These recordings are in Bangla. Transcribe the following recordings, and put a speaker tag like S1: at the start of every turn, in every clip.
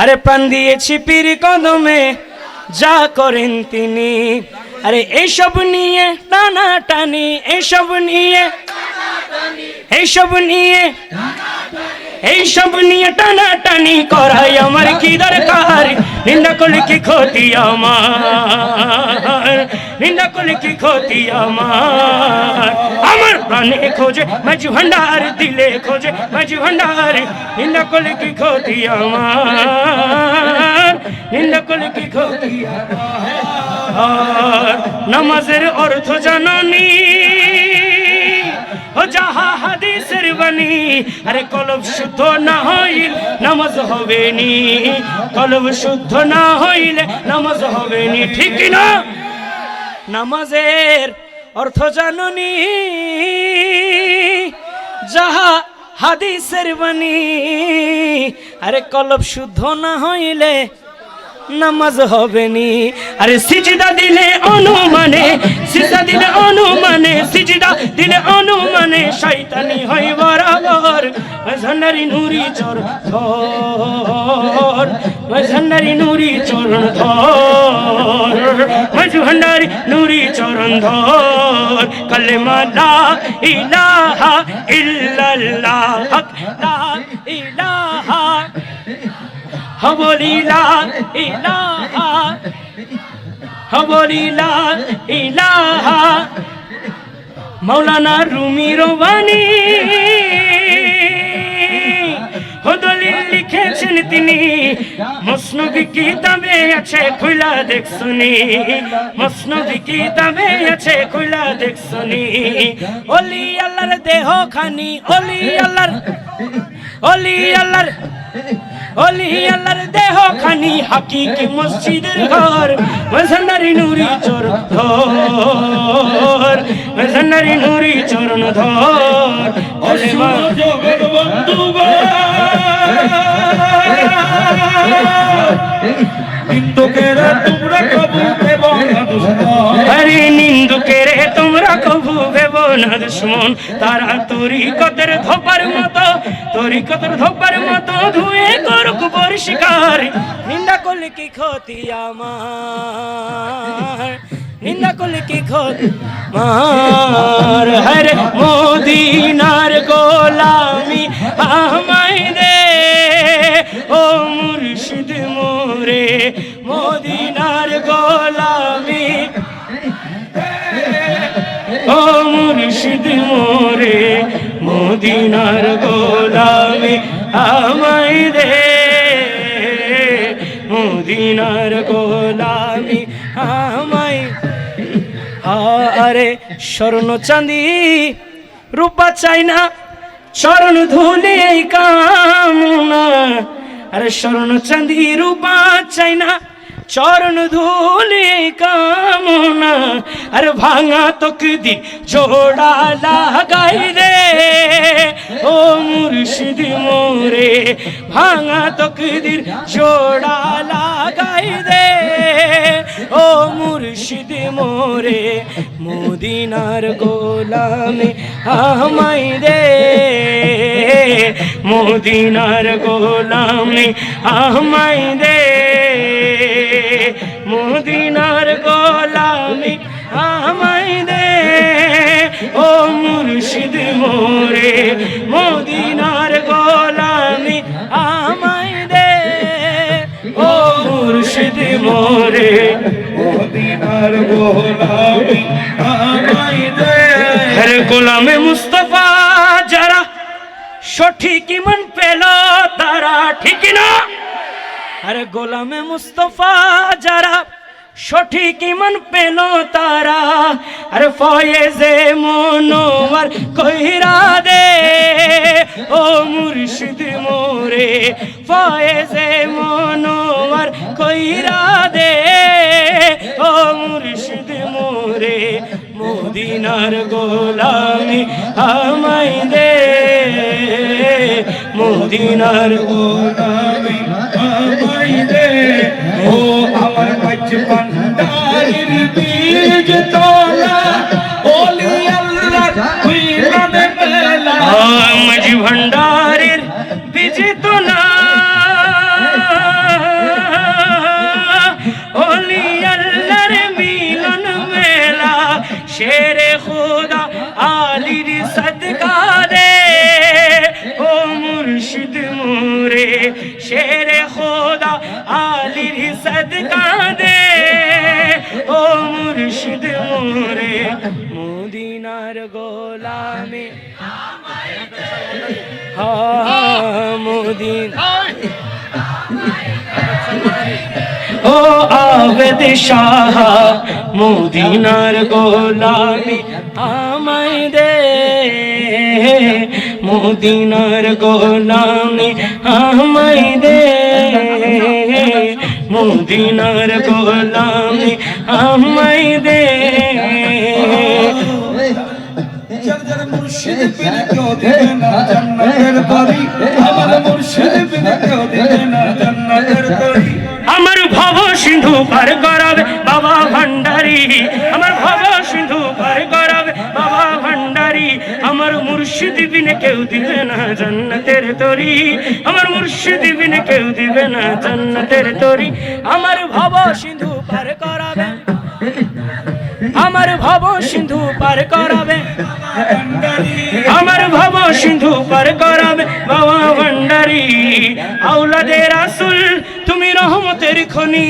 S1: আরে প্রাণ দিয়েছি পীর কদমে, যা করেন তিনি। আরে এইসব নিয়ে টানা টানি এইসব নিয়ে এইসব নিয়ে এইসব নিয়ে টানা টানি করাই আমার কি দরকার? নিন্দা করলে কি ক্ষতি আমার? নিন্দা করলে কি ক্ষতি আমার? আমার প্রাণে খোঁজে মাঝি ভান্ডার দিলে খোঁজে মাঝি ভান্ডার। নিন্দা করলে কি ক্ষতি আমার? নিন্দা করলে কি ক্ষতি আমার? নামাজের অর্থ জানানি। ও যাহা হাদিসের বাণী আরে কলব শুদ্ধ না হইল নামাজ হবে নি কলব শুদ্ধ না হইলে নামাজ হবে নি ঠিক না? নামাজের অর্থ জাননি, যাহা হাদিসের বাণী। আরে কলব শুদ্ধ না হইলে নামাজ হবে নি আরে সিজদা দিলে অনুমানে সিজদা দিলে অনুমানে, সিজদা দিলে অনুমানে শয়তানি হয় বরাবর। মজনারি নুরি চোর ধর মজনারি নুরি চরণ ধর মজনারি নুরি চরণ ধর। কলেমা লা ইলাহা ইল্লাল্লাহ হক লা ইলাহা হবলিলা ইলাহা হবলিলা ইলাহা মৌলানা রুমি রোবানি। হদলিল লিখেছেন তিনি, মসনবী কিতাবে আছে খুলা দেখছনি? মসনবী কিতাবে আছে খুলা দেখছনি? অলি আল্লাহর দেহ খানি অলি আল্লাহর অলি আল্লাহর অলি আল্লাহর দেহ খানি হাকিকি মসজিদের ঘর মজনারি নুরি চোর ধর মজনারি নুরি চরণ ধর। ওলে মা
S2: বন্ধু হিন্দুকেরা তোমরা কবু এবং
S1: হরি নিন্দুকে রে তোমরা কবু ভেব না দুশ্মন তারা তরিকতের ধোপার মতো, তরিকতের ধোপার মতো ধুয়ে করুক পরিষ্কার নিন্দা করলে কি ক্ষতি আমার? নিন্দা করলে কি ক্ষতি মার হরে মোদিনার গোলামি আমায় দে। ও মুর্শিদ মোরে, মদিনার গোলামি মদিনার গোলামি আমায় দে। মদিনার গোলামি আমায় আরে স্বর্ণ চাঁদি, রূপা চাই না চরণ ধুলে কামনা। আরে স্বর্ণ চাঁদি, রূপা চাই না চরণ ধুলে কামনা, আর ভাঙা তকদি জোড়া লাগাই রে। ও মুর্শিদ মোরে, ভাঙা তকদির জোড়া লাগাই দে ও মুর্শিদ মোরে, মদিনার গোলামে আমাই দে। মদিনার গোলামে আমাই দে। ও মুর্শিদ মোরে মদিনার গোলামি আমাই দে। ও মুর্শিদ মোরে
S2: মদিনার গোলামি আমায় দে।
S1: হরে গোলামে মুস্তফা যারা সঠিক ইমান পেল তারা ঠিক না। আরে গোলামে মুস্তফা যারা সঠিক ইমান পেল তারা, আরে ফয়েজে মনোয়ার কইরা দে। ও মুর্শিদ মোরে, ফয়েজে মনোয়ার কইরা দে। ও মুর্শিদ মোরে, মদিনার গোলামি আমাই দে। মদিনার
S2: গোলামি আমায় দে। ও আমার বচপন বীজ তোলা ওলি আল্লাহ কুইলান মেলা
S1: মাঝি ভণ্ডারের বীজ তোলা ওলি আল্লাহর মিলন মেলা শেরে খোদা আলির সদকা দে ও মুর্শিদ মোরে শের মদিনার গোলামে মদিন। ও আবেদ শাহ, মদিনার গোলামি আমায় দে। মদিনার গোলামি আমায় দে। মদিনার গোলামি
S2: মুর্শিদ বিন কেউ দেবে না জান্নাতের তরি। আমার মুর্শিদ বিন কেউ দেবে না জান্নাতের তরি।
S1: আমার ভব সিন্ধু পার করাবে বাবা ভান্ডারি। আমার ভব সিন্ধু পার করাবে বাবা ভান্ডারি। আমার মুর্শিদ বিনে কেউ দিবে না জান্নাতের তরি। আমার মুর্শিদ বিনে কেউ দিবে না জান্নাতের তরি। আমার ভব সিন্ধু পার করাবে আমার ভব সিন্ধু পার করাবে আমার ভব সিন্ধু পার করাবে বাবা ভান্ডারি। আউলাদে রাসুল, তুমি রহমতের খনি।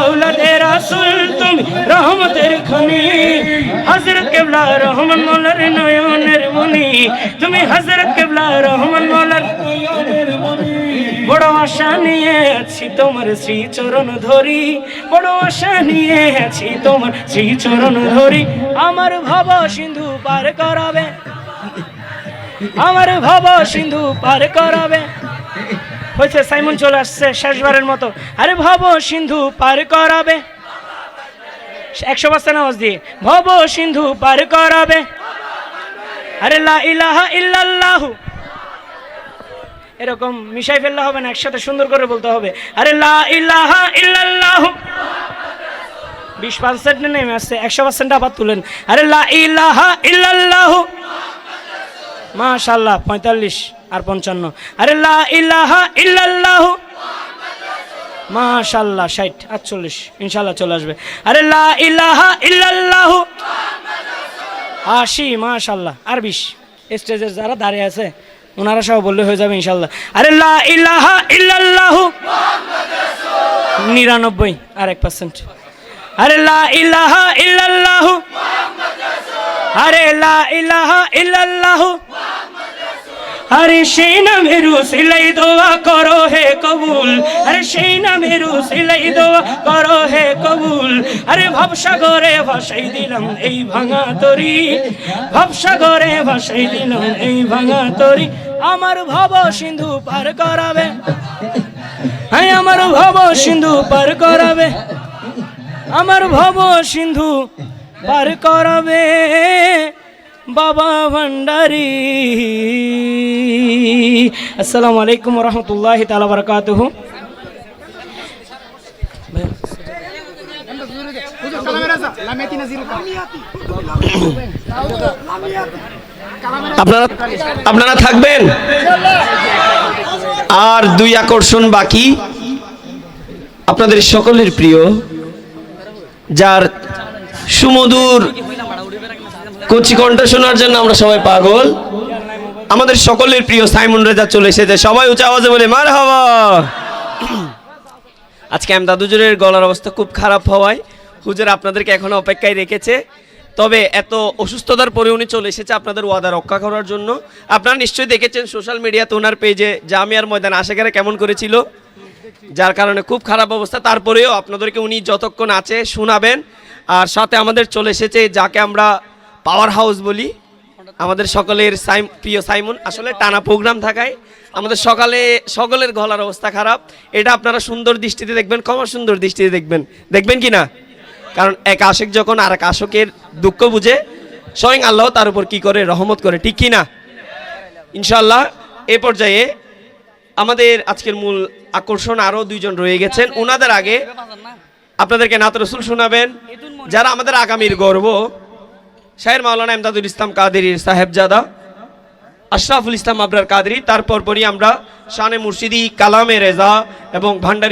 S1: আউলাদে রাসুল, তুমি রহমতের খনি। হজরত কেবলা রহমান মোলার নয়নের মনি তুমি হজরত কেবলা রহমান মোলার বড় আশা নিয়ে আছি তোমার শ্রী চরণ ধরি, বড় আশা নিয়ে আছি তোমার শ্রী চরণ ধরি। আমার ভব সিন্ধু পার করাবে, আমার ভব সিন্ধু পার করাবে। হয়েছে, সাইমন চলে আসছে শেষবারের মতো। আরে ভব সিন্ধু পার করাবে। একশো পাঁচটা নামাজ দিয়ে, ভব সিন্ধু পার করাবে। আরে লা ইলাহা ইল্লাল্লাহু। এরকম মিশাই ফেললে হবে না, একসাথে সুন্দর করে বলতে হবে। আরে ইলাহা বিশ পার্সেন্ট নেমে আসছে, একশো পার্সেন্ট আবার তুলেন। আরে মাশাল্লাহ পঁয়তাল্লিশ আর পঞ্চান্ন। আরে মাশাল্লাহ ষাট, আটচল্লিশ ইনশাল্লাহ চলে আসবে। আরে ইলাহা ইল্লাল্লাহু। আশি মাশাল্লাহ আর বিশ। স্টেজের যারা দাঁড়িয়ে আছে ওনারা সব বললে হয়ে যাবে ইনশাল্লাহ আরে লা ইলাহা নিরানব্বই আর এক পার্সেন্ট আরে লা ইলাহা আরে লা ইলাহা আরে সেই নামের সিলাই দোয়া করো হে কবুল আরে সেই নামের সিলাই দোয়া করো হে কবুল আরে ভবসাগরে ভাসাই দিলাম এই ভাঙা তরি ভবসাগরে ভাসাই দিলাম এই ভাঙা তরি আমার ভব সিন্ধু পার করাবে হ্যাঁ আমার ভব সিন্ধু পার করাবে আমার ভব সিন্ধু পার করাবে বাবা ভান্ডারি। আসসালামু আলাইকুম রহমতুল্লাহ তালা বরকাতুহু।
S3: আপনারা আপনারা থাকবেন? আর দুই আকর্ষণ বাকি। আপনাদের সকলের প্রিয়, যার সুমধুর কচি কণ্ঠ শোনার জন্য আমরা সবাই পাগল। আমাদের সকলের প্রিয় সাইমন রেজা চলে এসেছে। সবাই উঁচা আওয়াজে বলে মার হওয়া আজকে আমদাদ হুজুরের গলার অবস্থা খুব খারাপ হওয়ায় হুজুর আপনাদেরকে এখনও অপেক্ষায় রেখেছে। তবে এত অসুস্থতার পরে উনি চলে এসেছে আপনাদের ওয়াদা রক্ষা করার জন্য। আপনারা নিশ্চয়ই দেখেছেন সোশ্যাল মিডিয়াতে ওনার পেজে জামিয়ার ময়দান আশেখারে কেমন করেছিল। যার কারণে খুব খারাপ অবস্থা। তারপরেও আপনাদেরকে উনি যতক্ষণ আছে শোনাবেন। আর সাথে আমাদের চলে এসেছে, যাকে আমরা পাওয়ার হাউস বলি। আমাদের সকলের সাইম প্রিয় সাইমন, আসলে টানা প্রোগ্রাম থাকায় আমাদের সকালে সকলের গলার অবস্থা খারাপ। এটা আপনারা সুন্দর দৃষ্টিতে দেখবেন কম সুন্দর দৃষ্টিতে দেখবেন। দেখবেন কি না? কারণ এক আশেক যখন আর এক আশকের দুঃখ বুঝে, স্বয়ং আল্লাহ তার উপর কি করে? রহমত করে। ঠিক কি না? ইনশাল্লাহ এ পর্যায়ে আমাদের আজকের মূল আকর্ষণ আরও দুইজন রয়ে গেছেন। ওনাদের আগে আপনাদেরকে নাত রসুল শোনাবেন। যারা আমাদের আগামীর গর্ব শাহের মাওলানা এমদাদুল ইসলাম কাদেরির সাহেবজাদা, আশরাফুল ইসলাম আবরার কাদরি তারপর পরই আমরা শানে মুর্শিদি, কালামে রেজা এবং ভান্ডারি